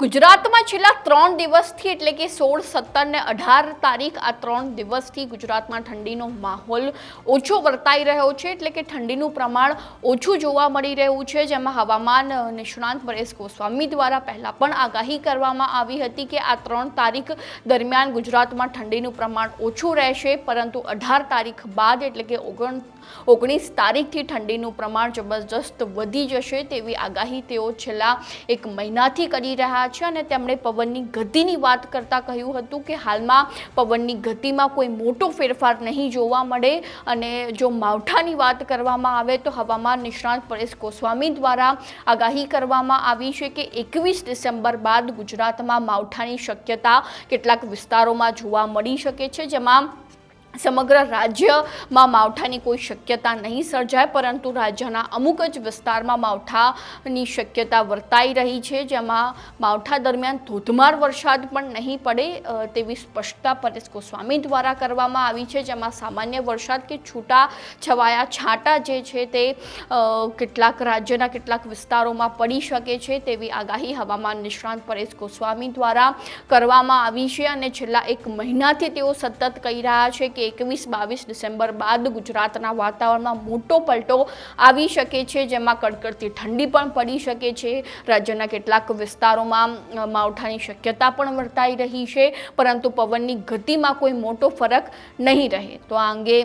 ગુજરાતમાં છેલ્લા ત્રણ દિવસથી એટલે કે સોળ, સત્તર ને અઢાર તારીખ આ ત્રણ દિવસથી ગુજરાતમાં ઠંડીનો માહોલ ઓછો વર્તાઈ રહ્યો છે. એટલે કે ઠંડીનું પ્રમાણ ઓછું જોવા મળી રહ્યું છે. જેમાં હવામાન નિષ્ણાંત પરેશ ગોસ્વામી દ્વારા પહેલાં પણ આગાહી કરવામાં આવી હતી કે આ ત્રણ તારીખ દરમિયાન ગુજરાતમાં ઠંડીનું પ્રમાણ ઓછું રહેશે, પરંતુ અઢાર તારીખ બાદ એટલે કે ઓગણ ઓગણીસ તારીખથી ઠંડીનું પ્રમાણ જબરજસ્ત વધી જશે તેવી આગાહી તેઓ છેલ્લા એક મહિનાથી કરી રહ્યા છે અને તેમણે પવનની ગતિની વાત કરતાં કહ્યું હતું કે હાલમાં પવનની ગતિમાં કોઈ મોટો ફેરફાર નહીં જોવા મળે અને જો માવઠાની વાત કરવામાં આવે તો હવામાન નિષ્ણાંત પરેશ ગોસ્વામી દ્વારા આગાહી કરવામાં આવી છે કે એકવીસ ડિસેમ્બર બાદ ગુજરાતમાં માવઠાની શક્યતા કેટલાક વિસ્તારોમાં જોવા મળી શકે છે, જેમાં સમગ્ર રાજ્યમાં માવઠાની કોઈ શક્યતા નહીં સર્જાય, પરંતુ રાજ્યના અમુક જ વિસ્તારમાં માવઠાની શક્યતા વર્તાઈ રહી છે, જેમાં માવઠા દરમિયાન ધોધમાર વરસાદ પણ નહીં પડે તેવી સ્પષ્ટતા પરેશ ગોસ્વામી દ્વારા કરવામાં આવી છે, જેમાં સામાન્ય વરસાદ કે છૂટા છવાયા છાંટા જે છે તે કેટલાક રાજ્યના કેટલાક વિસ્તારોમાં પડી શકે છે, તેવી આગાહી હવામાન નિષ્ણાંત પરેશ ગોસ્વામી દ્વારા કરવામાં આવી છે અને છેલ્લા એક મહિનાથી તેઓ સતત કહી રહ્યા છે કે એકવીસ, બાવીસ ડિસેમ્બર બાદ ગુજરાતના વાતાવરણમાં મોટો પલટો આવી શકે છે, જેમાં કડકડતી ઠંડી પણ પડી શકે છે. રાજ્યના કેટલાક વિસ્તારોમાં માવઠાની શક્યતા પણ વર્તાઈ રહી છે, પરંતુ પવનની ગતિમાં કોઈ મોટો ફરક નહીં રહે. તો આ અંગે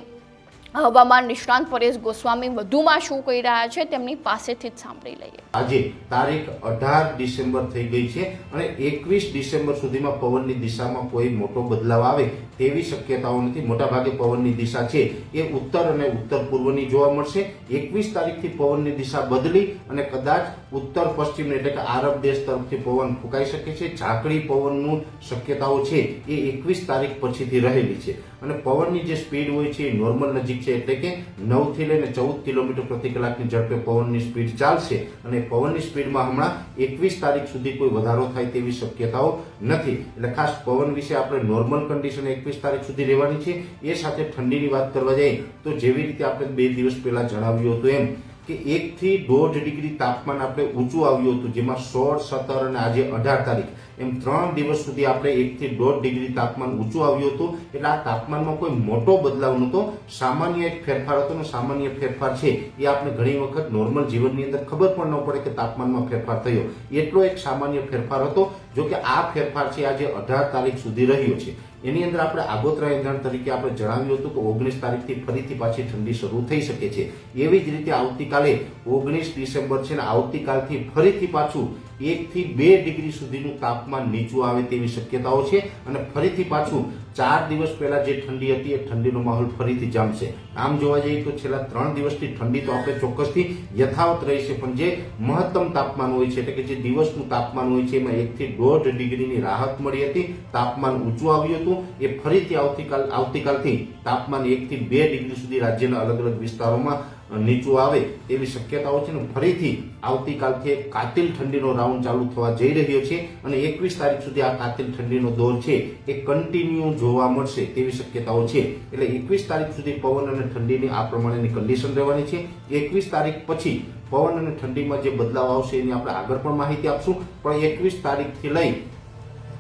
હવામાન નિષ્ણાંત પરેશ ગોસ્વામી વધુમાં શું કહી રહ્યા છે તેમની પાસેથી જ સાંભળી લઈએ. આજે તારીખ અઢાર ડિસેમ્બર થઈ ગઈ છે અને એકવીસ ડિસેમ્બર સુધીમાં પવનની દિશામાં કોઈ મોટો બદલાવ આવે તેવી શક્યતાઓ નથી. મોટાભાગે પવનની દિશા છે એ ઉત્તર અને ઉત્તર પૂર્વની જોવા મળશે. એકવીસ તારીખથી પવનની દિશા બદલી અને કદાચ ઉત્તર પશ્ચિમ એટલે કે આરબ દેશ તરફથી પવન ફૂંકાઈ શકે છે. ઝાકડી પવનનું શક્યતાઓ છે એ એકવીસ તારીખ પછીથી રહેલી છે. અને પવનની જે સ્પીડ હોય છે એ નોર્મલ નજીક છે એટલે કે નવથી લઈને ચૌદ કિલોમીટર પ્રતિ કલાકની ઝડપે પવનની સ્પીડ ચાલશે અને પવનની સ્પીડમાં હમણાં એકવીસ તારીખ સુધી કોઈ વધારો થાય તેવી શક્યતાઓ નથી. એટલે ખાસ પવન વિશે આપણે નોર્મલ કન્ડિશન એકવીસ તારીખ સુધી રહેવાની છે. એ સાથે ઠંડીની વાત કરવા જઈએ તો જેવી રીતે આપણે બે દિવસ પહેલા જણાવ્યું હતું એમ કે એકથી દોઢ ડિગ્રી તાપમાન આપણે ઊંચું આવ્યું હતું, જેમાં સોળ, સત્તર અને આજે અઢાર તારીખ. એમ ત્રણ દિવસ સુધી આપણે એકથી દોઢ ડિગ્રી તાપમાન ઊંચું આવ્યું હતું. એટલે આ તાપમાનમાં કોઈ મોટો બદલાવ નહોતો. સામાન્ય એક ફેરફાર હતો અને સામાન્ય ફેરફાર છે એ આપણે ઘણી વખત નોર્મલ જીવનની અંદર ખબર પણ ન પડે કે તાપમાનમાં ફેરફાર થયો. એટલો એક સામાન્ય ફેરફાર હતો જો કે આ ફેરફાર છે આજે અઢાર તારીખ સુધી રહ્યો છે. એની અંદર આપણે આગોતરા એંધાણ તરીકે આપણે જણાવ્યું હતું કે ઓગણીસ તારીખથી ફરીથી પાછી ઠંડી શરૂ થઈ શકે છે. એવી જ રીતે આવતીકાલે ઓગણીસ ડિસેમ્બર છે ને આવતીકાલથી ફરીથી પાછું એક થી બે ડિગ્રી સુધીનું તાપમાન નીચું આવે તેવી શક્યતાઓ છે અને ફરીથી પાછું ચાર દિવસ પહેલા જે ઠંડી હતી, એ ઠંડીનો માહોલ ફરીથી જામશે. આમ જોવા જઈએ તો છેલ્લા ત્રણ દિવસથી ઠંડી તો આપણે ચોક્કસથી યથાવત રહી છે, પણ જે મહત્તમ તાપમાન હોય છે, એટલે કે જે દિવસનું તાપમાન હોય છે, એમાં એકથી દોઢ ડિગ્રીની રાહત મળી હતી. તાપમાન ઊંચું આવ્યું હતું. એ ફરીથી આવતીકાલ આવતીકાલથી તાપમાન એકથી બે ડિગ્રી સુધી રાજ્યના અલગ અલગ વિસ્તારોમાં નીચું આવે તેવી શક્યતાઓ છે ને ફરીથી આવતીકાલથી એક કાતિલ ઠંડીનો રાઉન્ડ ચાલુ થવા જઈ રહ્યો છે અને એકવીસ તારીખ સુધી આ કાતિલ ઠંડીનો દોર છે એ કન્ટિન્યુ જોવા મળશે તેવી શક્યતાઓ છે. એટલે એકવીસ તારીખ સુધી પવન અને ઠંડીની આ પ્રમાણેની કન્ડિશન રહેવાની છે. એકવીસ તારીખ પછી પવન અને ઠંડીમાં જે બદલાવ આવશે એની આપણે આગળ પણ માહિતી આપશું. પણ એકવીસ તારીખથી લઈ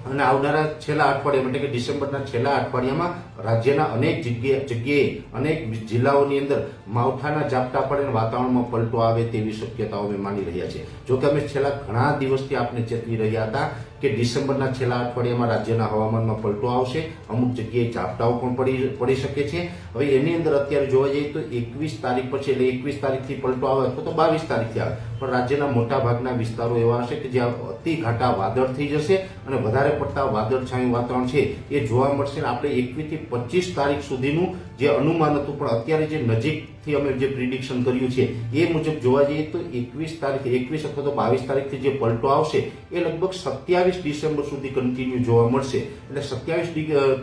અને આવનારા છેલ્લા અઠવાડિયામાં, એટલે કે ડિસેમ્બરના છેલ્લા અઠવાડિયામાં રાજ્યના અનેક જગ્યાએ જગ્યાએ અનેક જિલ્લાઓની અંદર માવઠાના ઝાપટા પડે વાતાવરણમાં પલટો આવે તેવી શક્યતાઓ અમે માની રહ્યા છે જો કે અમે છેલ્લા ઘણા દિવસથી આપને ચેતવી રહ્યા હતા કે ડિસેમ્બરના છેલ્લા અઠવાડિયામાં રાજ્યના હવામાનમાં પલટો આવશે, અમુક જગ્યાએ ઝાપટાઓ પણ પડી પડી શકે છે. હવે એની અંદર અત્યારે જોવા જઈએ તો એકવીસ તારીખ પછી એટલે એકવીસ તારીખથી પલટો આવે અથવા તો બાવીસ તારીખથી આવે. પણ રાજ્યના મોટા ભાગના વિસ્તારો એવા હશે કે જ્યાં અતિ ઘાટા વાદળ થઈ જશે અને વધારે પડતા વાદળછાયું વાતાવરણ છે એ જોવા મળશે. આપણે એકવીસથી પચીસ તારીખ સુધીનું જે અનુમાન હતું, પણ અત્યારે જે નજીકથી અમે જે પ્રિડિક્શન કર્યું છે, એ મુજબ જોવા જઈએ તો એકવીસ તારીખ, એકવીસ અથવા તો બાવીસ તારીખથી જે પલટો આવશે, એ લગભગ સત્યાવીસ ડિસેમ્બર સુધી કન્ટિન્યુ જોવા મળશે. એટલે સત્યાવીસ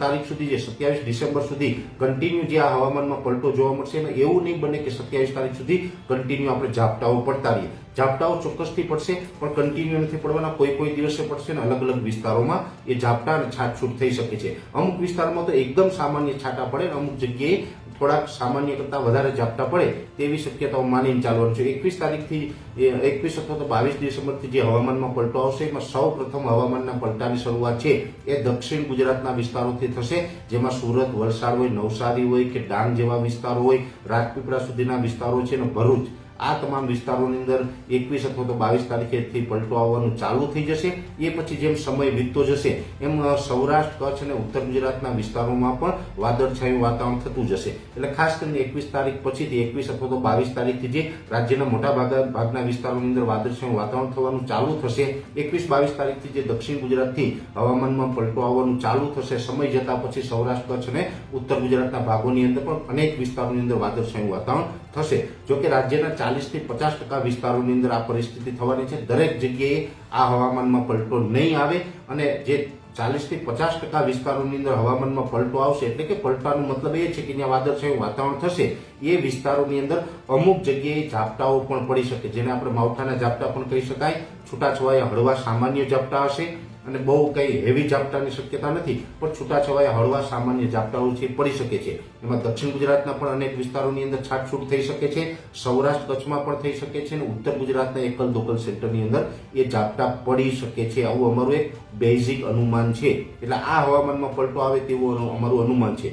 તારીખ સુધી જે સત્યાવીસ ડિસેમ્બર સુધી કન્ટિન્યુ જે આ હવામાનમાં પલટો જોવા મળશે અને એવું નહીં બને કે સત્યાવીસ તારીખ સુધી કન્ટિન્યુ આપણે ઝાપટાઓ પડતા રહીએ. ઝાપટાઓ ચોક્કસથી પડશે, પણ કન્ટિન્યુ નથી પડવાના કોઈ કોઈ દિવસે પડશે ને અલગ અલગ વિસ્તારોમાં એ ઝાપટા અને છાટછૂટ થઈ શકે છે. અમુક વિસ્તારમાં તો એકદમ સામાન્ય છાંટા પડે અને અમુક જગ્યાએ થોડાક સામાન્ય કરતાં વધારે ઝાપટા પડે તેવી શક્યતાઓ માનીને ચાલવાનું છે. એકવીસ તારીખથી એકવીસ અથવા તો બાવીસ ડિસેમ્બરથી જે હવામાનમાં પલટો આવશે, એમાં સૌ પ્રથમ હવામાનના પલટાની શરૂઆત છે એ દક્ષિણ ગુજરાતના વિસ્તારોથી થશે, જેમાં સુરત, વલસાડ હોય, નવસારી હોય કે ડાંગ જેવા વિસ્તારો હોય, રાજપીપળા સુધીના વિસ્તારો છે અને ભરૂચ. આ તમામ વિસ્તારોની અંદર એકવીસ અથવા તો બાવીસ તારીખેથી પલટો આવવાનું ચાલુ થઈ જશે. એ પછી જેમ સમય વીતતો જશે, એમ સૌરાષ્ટ્ર, કચ્છ અને ઉત્તર ગુજરાતના વિસ્તારોમાં પણ વાદળછાયું વાતાવરણ થતું જશે. એટલે ખાસ કરીને એકવીસ તારીખ પછીથી એકવીસ અથવા તો બાવીસ તારીખથી જે રાજ્યના મોટા ભાગા, ભાગના વિસ્તારોની અંદર વાદળછાયું વાતાવરણ થવાનું ચાલુ થશે, એકવીસ બાવીસ તારીખથી જે દક્ષિણ ગુજરાતથી હવામાનમાં પલટો આવવાનું ચાલુ થશે, સમય જતા પછી સૌરાષ્ટ્ર, કચ્છ અને ઉત્તર ગુજરાતના ભાગોની અંદર પણ અનેક વિસ્તારોની અંદર વાદળછાયું વાતાવરણ થશે. જો કે રાજ્યના ચાલીસથી પચાસ ટકા વિસ્તારોની અંદર આ પરિસ્થિતિ થવાની છે. દરેક જગ્યાએ આ હવામાનમાં પલટો નહીં આવે અને જે ચાલીસથી પચાસ ટકા વિસ્તારોની અંદર હવામાનમાં પલટો આવશે એટલે કે પલટાનો મતલબ એ છે કે ત્યાં વાદળછાયું વાતાવરણ થશે. એ વિસ્તારોની અંદર અમુક જગ્યાએ ઝાપટાઓ પણ પડી શકે. જેને આપણે માવઠાના ઝાપટા પણ કહી શકાય. છૂટાછવાયા હળવા સામાન્ય ઝાપટા હશે. અને બહુ કંઈ હેવી ઝાપટાની શક્યતા નથી, પણ છૂટાછવાયા હળવા સામાન્ય ઝાપટાઓ છે, પડી શકે છે. એમાં દક્ષિણ ગુજરાતના પણ અનેક વિસ્તારોની અંદર છાટછૂટ થઈ શકે છે, સૌરાષ્ટ્ર કચ્છમાં પણ થઈ શકે છે અને ઉત્તર ગુજરાતના એકલ દોકલ સેક્ટરની અંદર એ ઝાપટા પડી શકે છે. આવું અમારું એક બેઝિક અનુમાન છે. એટલે આ હવામાનમાં પલટો આવે તેવું અમારું અનુમાન છે.